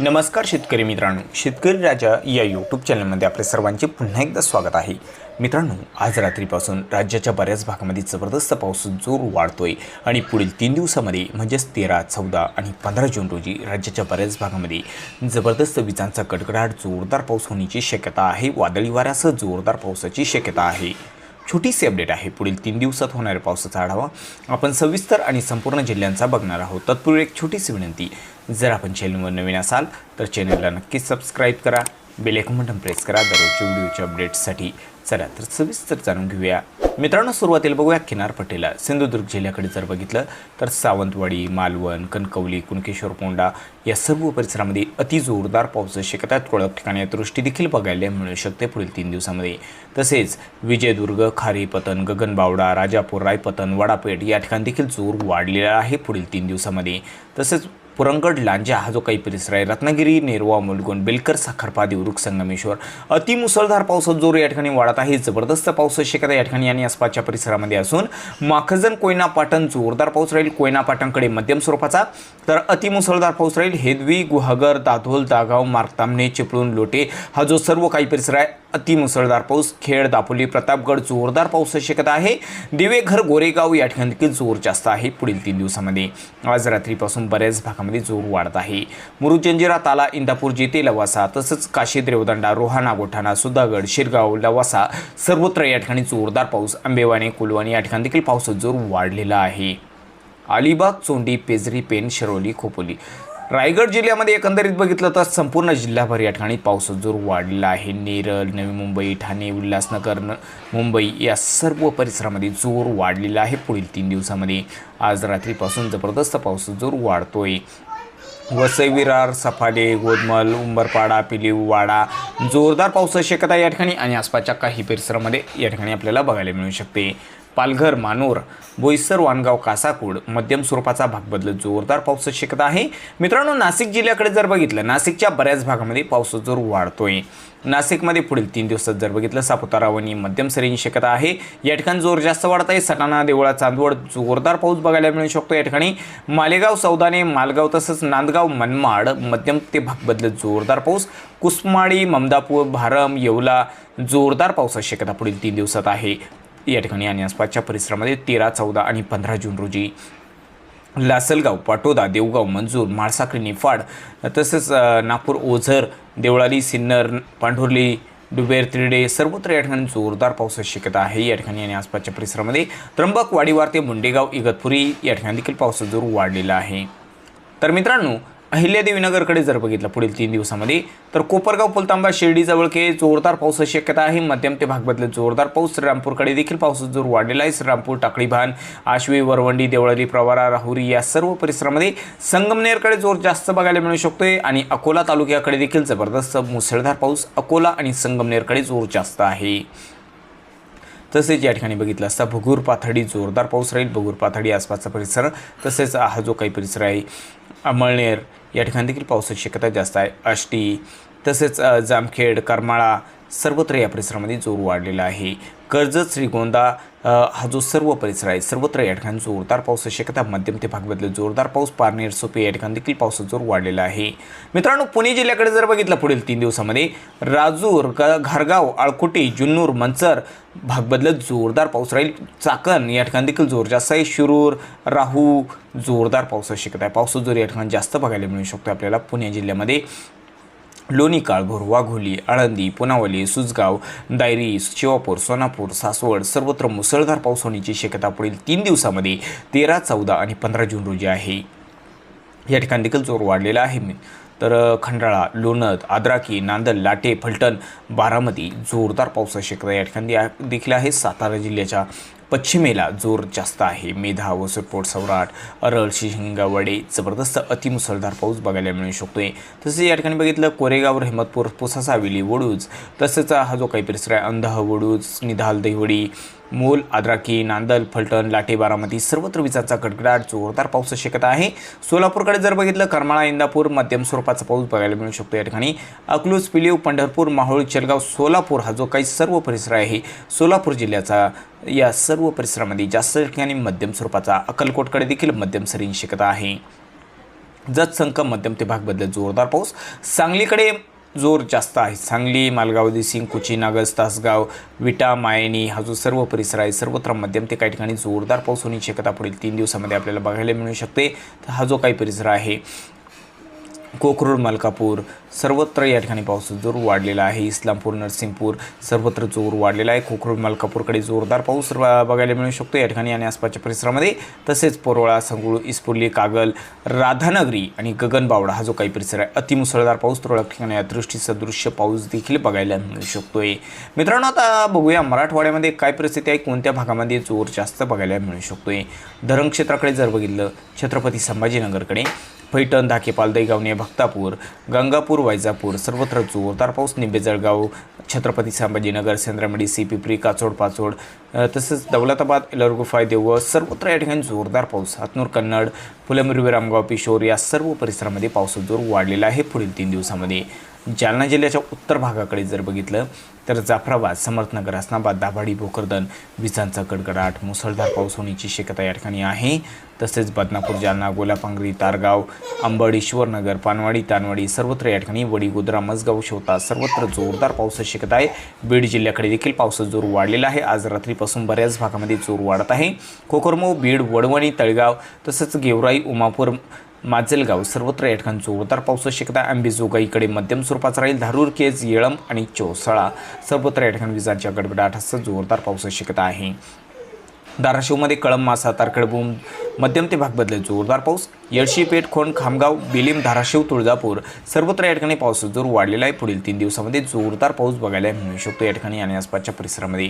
नमस्कार शेतकरी मित्रांनो. शेतकरी राजा या यूट्यूब चॅनलमध्ये आपले सर्वांचे पुन्हा एकदा स्वागत आहे. मित्रांनो आज रात्रीपासून राज्याच्या बऱ्याच भागामध्ये जबरदस्त पाऊस जोर वाढतोय आणि पुढील तीन दिवसामध्ये म्हणजेच तेरा चौदा आणि पंधरा जून रोजी राज्याच्या बऱ्याच भागामध्ये जबरदस्त विजांचा कडकडाट जोरदार पाऊस होण्याची शक्यता आहे. वादळी वाऱ्यासह जोरदार पावसाची शक्यता आहे. छोटीशी अपडेट आहे. पुढील तीन दिवसात होणाऱ्या पावसाचा आढावा आपण सविस्तर आणि संपूर्ण जिल्ह्यांचा बघणार आहोत. तत्पूर्वी एक छोटीशी विनंती. जर आपण चॅनलवर नवीन असाल तर चॅनलला नक्कीच सबस्क्राईब करा. बेलेक बटन प्रेस करा. दररोजच्या व्हिडिओच्या अपडेट्ससाठी चला तर सविस्तर जाणून घेऊया. मित्रांनो सुरुवातीला बघूया किनारपट्टीला सिंधुदुर्ग जिल्ह्याकडे जर बघितलं तर सावंतवाडी मालवण कणकवली कुणकेश्वर पोंडा या सर्व परिसरामध्ये अति जोरदार पावसाची शक्यता आहे. तुरळक ठिकाणी अतिवृष्टी देखील बघायला मिळू शकते पुढील तीन दिवसामध्ये. तसेच विजयदुर्ग खारीपतन गगनबावडा राजापूर रायपतन वडापेठ या ठिकाणी देखील जोर वाढलेला आहे पुढील तीन दिवसामध्ये. तसेच पुरंगड लांजा हा जो काही परिसर आहे रत्नागिरी नेरवा मुलगुण बेलकर साखरपा उरुक संगमेश्वर अतिमुसळधार पावसात जोर या ठिकाणी वाढत आहे. जबरदस्त पाऊस शक्यता या ठिकाणी आणि आसपासच्या परिसरामध्ये असून माखजन कोयना पाटण जोरदार पाऊस राहील. कोयना पाटणकडे मध्यम स्वरूपाचा तर अतिमुसळधार पाऊस राहील. हेदवी गुहागर दाधोल दागाव मार्तामणे चिपळूण लोटे हा जो सर्व काही परिसर आहे अतिमुसळधार पाऊस. खेड दापोली प्रतापगड जोरदार पाऊस शक्यता आहे. दिवेघर गोरेगाव या ठिकाणी देखील जोर जास्त आहे पुढील तीन दिवसामध्ये. आज रात्रीपासून बऱ्याच भागामध्ये जोर वाढत आहे. मुरुचंजिरा ताला इंदापूर जेते लवासा तसंच काशी देवदंडा रोहाणा गोठाणा सुधागड शिरगाव लवासा सर्वत्र या ठिकाणी जोरदार पाऊस आंबेवाणी कुलवाणी या ठिकाणी देखील पावसाचा जोर वाढलेला आहे. अलिबाग चोंडी पेजरी पेन शिरोली खोपोली रायगड जिल्ह्यामध्ये एकंदरीत बघितलं तर संपूर्ण जिल्हाभर या ठिकाणी पावसाचा जोर वाढलेला आहे. नेरळ नवी मुंबई ठाणे उल्हासनगर मुंबई या सर्व परिसरामध्ये जोर वाढलेला आहे. पुढील तीन दिवसामध्ये आज रात्रीपासून जबरदस्त पावसाचा जोर वाढतोय. वसई विरार सफाले गोदमल उंबरपाडा पिलीवाडा जोरदार पावसाची शक्यता या ठिकाणी आणि आसपासच्या काही परिसरामध्ये या ठिकाणी आपल्याला बघायला मिळू शकते. पालघर मानोर बोईसर वानगाव कासाकूड मध्यम स्वरूपाचा भाग बदलत जोरदार पावसाची शक्यता आहे. मित्रांनो नाशिक जिल्ह्याकडे जर बघितलं नाशिकच्या बऱ्याच भागामध्ये पावसाचा जोर वाढतोय. नाशिकमध्ये पुढील तीन दिवसात जर बघितलं सापुतारा वणी मध्यम सरींची शक्यता आहे. या ठिकाणी जोर जास्त वाढत आहे. सटाणा देवळा चांदवड जोरदार पाऊस बघायला मिळू शकतो. या ठिकाणी मालेगाव सौदाने मालगाव तसंच नांदगाव मनमाड मध्यम ते भाग बदलत जोरदार पाऊस. कुसमाडी ममदापूर भारम येवला जोरदार पावसाची शक्यता पुढील तीन दिवसात आहे. या ठिकाणी आणि आसपासच्या परिसरामध्ये तेरा चौदा आणि पंधरा जून रोजी लासलगाव पाटोदा देवगाव मंजूर माळसाखळी निफाड तसंच नागपूर ओझर देवळाली सिन्नर पांढुर्ली डुबेर तिरडे सर्वत्र या ठिकाणी जोरदार पावसाची शक्यता आहे. या ठिकाणी आणि आसपासच्या परिसरामध्ये त्र्यंबक वाडीवार ते मुंडेगाव इगतपुरी या ठिकाणी देखील पावसाचा जोर वाढलेला आहे. तर मित्रांनो अहिल्यादेवीनगरकडे जर बघितलं पुढील तीन दिवसामध्ये तर कोपरगाव पुलतांबा शिर्डीजवळ के जोरदार पावसाची शक्यता आहे. मध्यम ते भागबदल जोरदार पाऊस श्रीरामपूरकडे देखील पावसाचा जोर वाढलेला आहे. श्रीरामपूर टाकळीभान आश्वी वरवंडी देवळाली प्रवारा राहुरी या सर्व परिसरामध्ये संगमनेरकडे जोर जास्त बघायला मिळू शकतोय आणि अकोला तालुक्याकडे देखील जबरदस्त मुसळधार पाऊस अकोला आणि संगमनेरकडे जोर जास्त आहे. तसेच या ठिकाणी बघितलं असता भगूर पाथडी जोरदार पाऊस राहील. भगूर पाथडी आसपासचा परिसर तसेच हा जो काही परिसर आहे अमळनेर या ठिकाणी देखील पावसाची शक्यता जास्त आहे. आष्टी तसेच जामखेड करमाळा सर्वत्र या परिसरामध्ये जोर वाढलेला आहे. कर्जत श्रीगोंदा हा जो सर्व परिसर आहे सर्वत्र या ठिकाणी जोरदार पावसाची शक्यता मध्यम ते भाग जोरदार पाऊस पारनेर सोपे या ठिकाणी देखील पावसाचा जोर वाढलेला आहे. मित्रांनो पुणे जिल्ह्याकडे जर बघितलं पुढील तीन दिवसामध्ये राजूर ग घारगाव आळकुटी जुन्नूर मंचर भाग बदलत जोरदार पाऊस राहील. चाकण या ठिकाणी देखील जोर जास्त आहे. शिरूर राहू जोरदार पावसाची शक्यता आहे. पावसाचा जोर या ठिकाणी जास्त बघायला मिळू शकतो आपल्याला पुणे जिल्ह्यामध्ये. लोणी काळभोर वाघोली आळंदी पुनावली सुजगाव दायरी शिवापूर सोनापूर सासवड सर्वत्र मुसळधार पाऊस होण्याची शक्यता पुढील तीन दिवसामध्ये तेरा चौदा आणि पंधरा जून रोजी आहे. या ठिकाणी देखील जोर वाढलेला आहे. तर खंडाळा लोणद आद्राकी नांदल लाटे फलटण बारामती जोरदार पावसाची शक्यता या ठिकाणी देखील आहे. सातारा जिल्ह्याच्या पश्चिमेला जोर जास्त आहे. मेधा वसुरपोट सौराट अरळ शिंगावडे जबरदस्त अतिमुसळधार पाऊस बघायला मिळू शकतोय. तसेच या ठिकाणी बघितलं कोरेगाव रहमतपूर पुसासाविली वडूज तसेच हा जो काही परिसर आहे अंधह वडूज निधाल दहिवडी मूल आद्राकी नांदल फलटण लाटे बारामती सर्वत्र विजाचा कडकडाट जोरदार पावसाची शक्यता आहे. सोलापूरकडे जर बघितलं करमाळा इंदापूर मध्यम स्वरूपाचा पाऊस बघायला मिळू शकतो या ठिकाणी. अकलूज पिलीव पंढरपूर माहोळ चेलगाव सोलापूर हा जो काही सर्व परिसर आहे सोलापूर जिल्ह्याचा या सर्व परिसरामध्ये जास्त ठिकाणी मध्यम स्वरूपाचा अक्कलकोटकडे देखील मध्यम सरींची शक्यता आहे. जत संक मध्यम ते भाग बदलत जोरदार पाऊस. सांगलीकडे जोर जास्त आहे. सांगली मालगाव देसिंग कुची नागस तासगाव विटा मायनी हा जो सर्व परिसर आहे. सर्वत्र मध्यम ते काही ठिकाणी जोरदार पाऊस होण्याची शक्यता पुढील तीन दिवसामध्ये आपल्याला बघायला मिळू शकते. तर हा जो काही परिसर आहे कोकरूड मलकापूर सर्वत्र या ठिकाणी पावसाचा जोर वाढलेला आहे. इस्लामपूर नरसिंगपूर सर्वत्र जोर वाढलेला आहे. कोकरूड मलकापूरकडे जोरदार पाऊस बघायला मिळू शकतो. या ठिकाणी आणि आसपासच्या परिसरामध्ये तसेच पोरोळा संगुळ इस्पुर्ली कागल राधानगरी आणि गगनबावडा हा जो काही परिसर आहे अतिमुसळधार पाऊस तुरळक ठिकाणी अदृष्टी सदृश्य पाऊस देखील बघायला मिळू शकतोय. मित्रांनो आता बघूया मराठवाड्यामध्ये काय परिस्थिती आहे कोणत्या भागामध्ये जोर जास्त बघायला मिळू शकतोय. धरण क्षेत्राकडे जर बघितलं छत्रपती संभाजीनगरकडे पैठण धाकेपाल दैगावणे भक्तापूर गंगापूर वैजापूर सर्वत्र जोरदार पाऊस निंबे जळगाव छत्रपती संभाजीनगर सेंद्रामडी सी पिपरी काचोड पाचोड तसंच दौलताबाद एलरगुफाय देवळ सर्वत्र या ठिकाणी जोरदार पाऊस. हातनूर कन्नड फुलंब्री रामगाव पिशोर या सर्व परिसरामध्ये पावसाचा जोर वाढलेला आहे पुढील तीन दिवसामध्ये. जालना जिल्ह्याच्या उत्तर भागाकडे जर बघितलं तर जाफराबाद समर्थनगर असनाबाद दाभाडी भोकरदन विजांचा कडकडाट मुसळधार पाऊस होण्याची शक्यता या ठिकाणी आहे. तसेच बदनापूर जालना गोलापांगरी तारगाव अंबड ईश्वरनगर पानवाडी तानवाडी सर्वत्र या ठिकाणी वडीगोद्रा मजगाव शेवता सर्वत्र जोरदार पावसाची शक्यता आहे. बीड जिल्ह्याकडे देखील पावसाचा जोर वाढलेला आहे. आज रात्रीपासून बऱ्याच भागामध्ये जोर वाढत आहे. कोकरमो बीड वडवणी तळगाव तसंच गेवराई उमापूर माजलगाव सर्वत्र या ठिकाणी जोरदार पावसाची शक्यता आंबेजोगाईकडे मध्यम स्वरूपाचा राहील. धारूर केज येळम आणि चौसाळा सर्वत्र या ठिकाणी विजांच्या गडबडाटासह जोरदार पावसाची शक्यता आहे. धाराशिवमध्ये कळंब मासा तारकडबूम मध्यम ते भाग बदलेल जोरदार पाऊस. येडशी पेठ खोंड खामगाव बिलीम धाराशिव तुळजापूर सर्वत्र या ठिकाणी पावसाचा जोर वाढलेला आहे. पुढील तीन दिवसामध्ये जोरदार पाऊस बघायला मिळू शकतो. या ठिकाणी आणि आसपासच्या परिसरामध्ये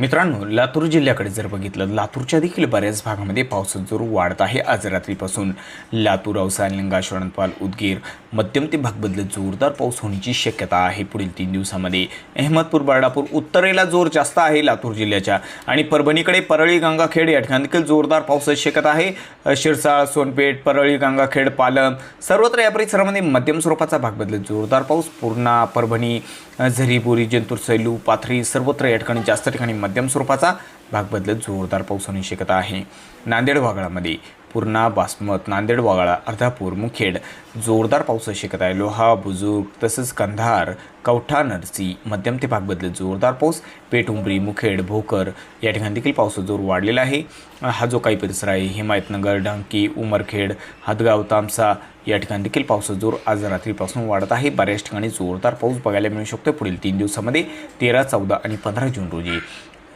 मित्रांनो लातूर जिल्ह्याकडे जर बघितलं लातूरच्या देखील बऱ्याच भागामध्ये पावसाचा जोर वाढत आहे. आज रात्रीपासून लातूर औसा लिंगाश उदगीर मध्यम ते भाग बदलत जोरदार पाऊस होण्याची शक्यता आहे. पुढील तीन दिवसामध्ये अहमदपूर बर्डापूर उत्तरेला जोर जास्त आहे लातूर जिल्ह्याच्या. आणि परभणीकडे परळी गंगाखेड या ठिकाणी देखील जोरदार पावसाची शक्यता आहे. शिरसाळ सोनपेठ परळी गंगाखेड पालम सर्वत्र या परिसरामध्ये मध्यम स्वरूपाचा भाग बदलत जोरदार पाऊस. पूर्णा परभणी झरीपुरी जंतूर सैलू पाथरी सर्वत्र या ठिकाणी जास्त ठिकाणी मध्यम स्वरूपाचा भाग बदलत जोरदार पाऊस होण्याची शक्यता आहे. नांदेड वागळामध्ये पूर्णा बासमत नांदेड वागळा अर्धापूर मुखेड जोरदार पावसाची शक्यता आहे. लोहा बुजुर्ग तसंच कंधार कवठा नरसी मध्यम ते भाग बदलत जोरदार पाऊस. पेटुंबरी मुखेड भोकर या ठिकाणी देखील पावसाचा जोर वाढलेला आहे. हा जो काही परिसर आहे हिमायतनगर ढांकी उमरखेड हदगाव तामसा या ठिकाणी देखील पावसाचा जोर आज रात्रीपासून वाढत आहे. बऱ्याच ठिकाणी जोरदार पाऊस बघायला मिळू शकतो. पुढील तीन दिवसामध्ये तेरा चौदा आणि पंधरा जून रोजी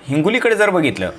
हिंगोलीकडे जर बघितलं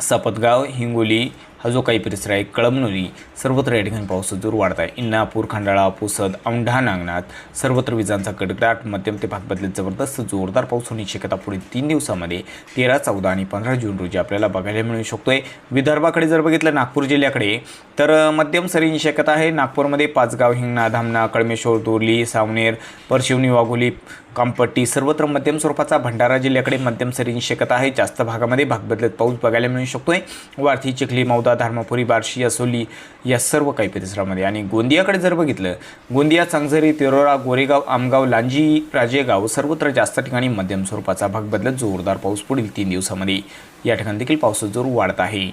सपतगाव हिंगोली हा जो काही परिसर आहे कळमनोली सर्वत्र या ठिकाणी पाऊस जोर वाढत आहे. इन्नापूर खंडाळा पुसद औंढा नागनाथ सर्वत्र विजांचा कडकडाट मध्यम ते भाग बदलत जबरदस्त जोरदार पाऊस होण्याची शक्यता पुढील तीन दिवसामध्ये तेरा चौदा आणि पंधरा जून रोजी आपल्याला बघायला मिळू शकतोय. विदर्भाकडे जर बघितलं नागपूर जिल्ह्याकडे तर मध्यम सरींची शक्यता आहे. नागपूरमध्ये पाचगाव हिंगणा धामणा कळमेश्वर दोरली सावनेर परशिवनी वाघोली कामपट्टी सर्वत्र मध्यम स्वरूपाचा भंडारा जिल्ह्याकडे मध्यम सरींची शक्यता आहे. जास्त भागामध्ये भाग बदलत पाऊस बघायला मिळू शकतोय. वार्थी चिखली मौदा धर्मपुरी बार्शी असोली या सर्व काही परिसरामध्ये. आणि गोंदियाकडे जर बघितलं गोंदिया चांगझरी तिरोरा गोरेगाव आमगाव लांजी राजेगाव सर्वत्र जास्त ठिकाणी मध्यम स्वरूपाचा भाग बदलत जोरदार पाऊस पुढील तीन दिवसामध्ये. या ठिकाणी देखील पावसाचा जोर वाढत आहे.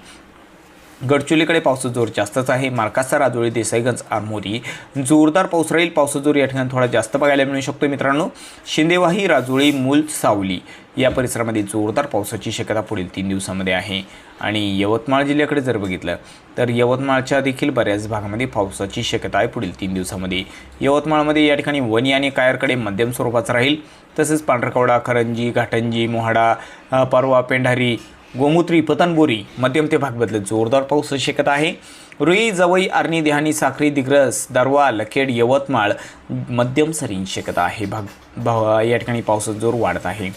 गडचुलीकडे पावसाचा जोर जास्तच आहे. मार्कासा राजोळी देसाईगंज आरमोरी जोरदार पाऊस राहील. पावसाचा जोर या ठिकाणी थोडा जास्त बघायला मिळू शकतो मित्रांनो. शिंदेवाही राजोळी मूल सावली या परिसरामध्ये जोरदार पावसाची शक्यता पुढील तीन दिवसामध्ये आहे. आणि यवतमाळ जिल्ह्याकडे जर बघितलं तर यवतमाळच्या देखील बऱ्याच भागामध्ये पावसाची शक्यता आहे पुढील तीन दिवसामध्ये. यवतमाळमध्ये या ठिकाणी वणी आणि कायरकडे मध्यम स्वरूपाचा राहील. तसेच पांढरकवडा करंजी घाटंजी मोहाडा परवा पेंढारी गोमूत्री पतनबोरी मध्यम ते भाग बदलत जोरदार पाऊस शकत आहे. रुई जवई आर्णी देहानी साखरी दिग्रस दारवा लखेड यवतमाळ मध्यम सरीन शक्यता आहे. भाग भा या ठिकाणी पावसाचा जोर वाढत आहे.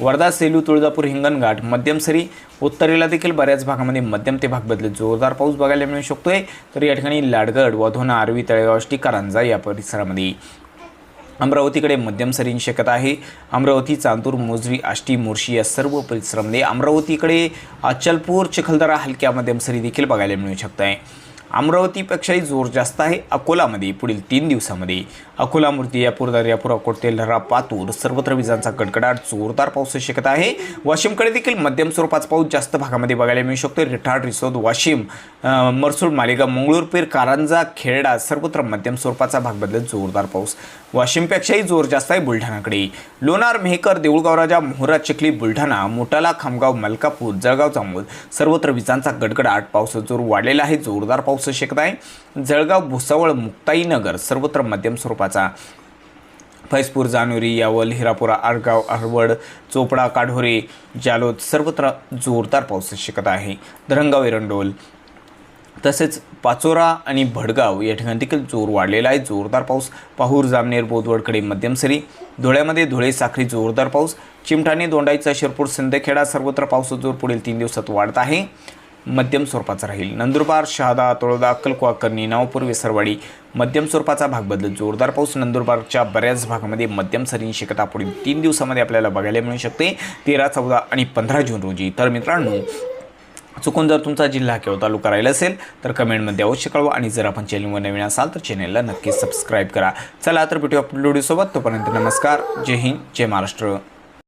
वर्धा सेलू तुळजापूर हिंगणघाट मध्यम सरी उत्तरेला देखील बऱ्याच भागामध्ये मध्यम ते भाग बदलत जोरदार पाऊस बघायला मिळू शकतोय. तर या ठिकाणी लाडगड वधोना आरवी तळेगाव कारंजा या परिसरामध्ये अमरावतीकडे मध्यम सरींची शक्यता आहे. अमरावती चांदूर मोजरी आष्टी मोर्शी या सर्व परिसरामध्ये अमरावतीकडे अचलपूर चिखलदरा हलक्या मध्यम सरी देखील बघायला मिळू शकत आहे अमरावतीपेक्षाही जोर जास्त आहे. अकोलामध्ये पुढील तीन दिवसामध्ये अकोला मूर्तियापूर दर्यापूर अकोट लहरा पातूर सर्वत्र विजांचा कडकडाट जोरदार पाऊस शक्यता आहे. वाशिमकडे देखील मध्यम स्वरूपाचा पाऊस जास्त भागामध्ये बघायला मिळू शकतो रिठाड रिसोद वाशिम मरसूळ मरसूड मालेगाव मंगळूरपेर कारंजा खेरडा सर्वत्र मध्यम स्वरूपाचा भाग बदलत जोरदार पाऊस. वाशिमपेक्षाही जोर जास्त आहे बुलढाणाकडे. लोणार मेहकर देऊळगाव राजा मोहरा चिखली बुलढाणा मोटाला खामगाव मलकापूर जळगाव जामोद सर्वत्र विजांचा गडगडाट पावसाचा जोर वाढलेला आहे. जोरदार पाऊस शक्यता आहे जळगाव भुसावळ मुक्ताईनगर सर्वत्र मध्यम स्वरूपाचा. फैजपूर जानोरी यावल हिरापुरा आरगाव आरवड चोपडा काढोरे जालोद सर्वत्र जोरदार पाऊस शक्यता आहे. धरणगाव एरंडोल तसेच पाचोरा आणि भडगाव या ठिकाणी देखील जोर वाढलेला आहे. जोरदार पाऊस पाहूर जामनेर बोदवडकडे मध्यम सरी. धुळ्यामध्ये धुळे साखरी जोरदार पाऊस. चिमठाणे दोंडाईचा शिरपूर सिंदखेडा सर्वत्र पावसाचा जोर पुढील तीन दिवसात वाढत आहे. मध्यम स्वरूपाचा राहील. नंदुरबार शहादा तळोदा अक्कलकुवा करणी नावपूर विसरवाडी मध्यम स्वरूपाचा भाग बदलत जोरदार पाऊस. नंदुरबारच्या बऱ्याच भागामध्ये मध्यम सरींची शक्यता पुढील तीन दिवसामध्ये आपल्याला बघायला मिळू शकते. तेरा चौदा आणि पंधरा जून रोजी. तर मित्रांनो चुकून जर तुमचा जिल्हा किंवा तालुका राहिला असेल तर कमेंटमध्ये अवश्य कळवा आणि जर आपण चॅनलवर नवीन असाल तर चॅनलला नक्की सबस्क्राईब करा. चला तर भेटू पुढील व्हिडिओसोबत तोपर्यंत नमस्कार. जय हिंद जय महाराष्ट्र.